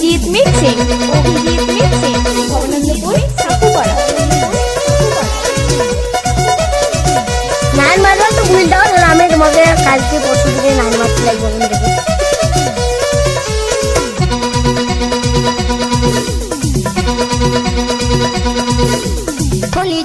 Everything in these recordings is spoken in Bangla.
Abhijit mixing Abhijit mixing Anandpur Sakupara nine মারলাম তো ভুল দাও তাহলে আমি তোমাকে কালকে পরশু দিকে মারতে লাগবো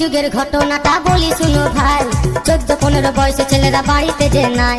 যুগের ঘটনাটা বলি শুনো ভাই চোদ্দ পনেরো বয়সে ছেলেরা বাড়িতে যে নাই।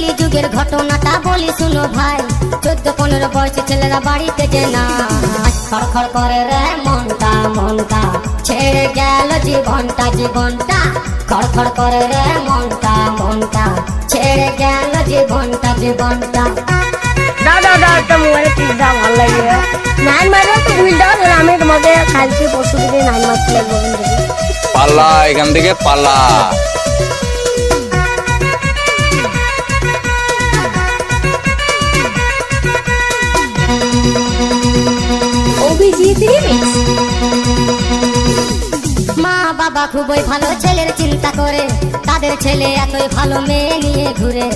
কলি যুগের ঘটনাটা বলি শুনো ভাই। চোদ্দ পনেরো বয়সে ছেলেরা বাড়িতে যে নাই খড়খড় করে রে মনটা মনটা ছেড়ে গেল জীবনটা জীবনটা। খড়খড় করে রে মনটা মনটা ছেড়ে গেল জীবনটা জীবনটা। দাও একটা মোবাইলে টিপ দাও ভালো লাগবে নাইন মারলাম তো ভুল দাও আমি তোমাকে কালকে পরশু দিকে নাইন মারতে লাগবো পাল্লা এখান থেকে পাল্লা অভিজিৎ রিমিক্স মা বাবা খুবই ভালো ছেলের চিন্তা করে তাদের ছেলে এতই ভালো মেয়ে নিয়ে ঘুরে।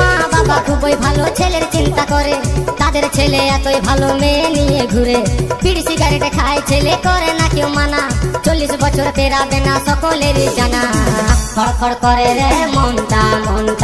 মা বাবা খুবই ভালো ছেলের চিন্তা করে তাদের ছেলে এতই ভালো মেয়ে নিয়ে ঘুরে। বিড়ি সিগারেট খায় ছেলে করে না কেউ মানা। চল্লিশ বছর পেরাবে না সকলেরই জানা। খড়খড় করে রে মনটা মনটা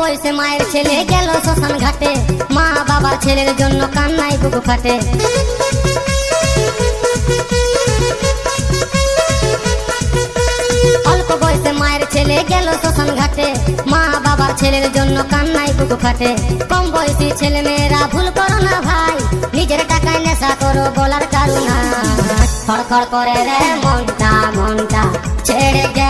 বয়সে মায়ের ছেলে গেল শ্মশান ঘাটে। মা বাবার ছেলের জন্য কান্নাই বুক ফাটে। অল্প বয়সে মায়ের ছেলে গেল শ্মশান ঘাটে। মা বাবার ছেলের জন্য ফাটে। কম বয়সী ছেলে মেয়েরা, ভুল করো না ভাই, নিজের টাকায় নেশা করো, বলার কারুনা খড়খড় করে রে মনটা মনটা ছেড়ে গেল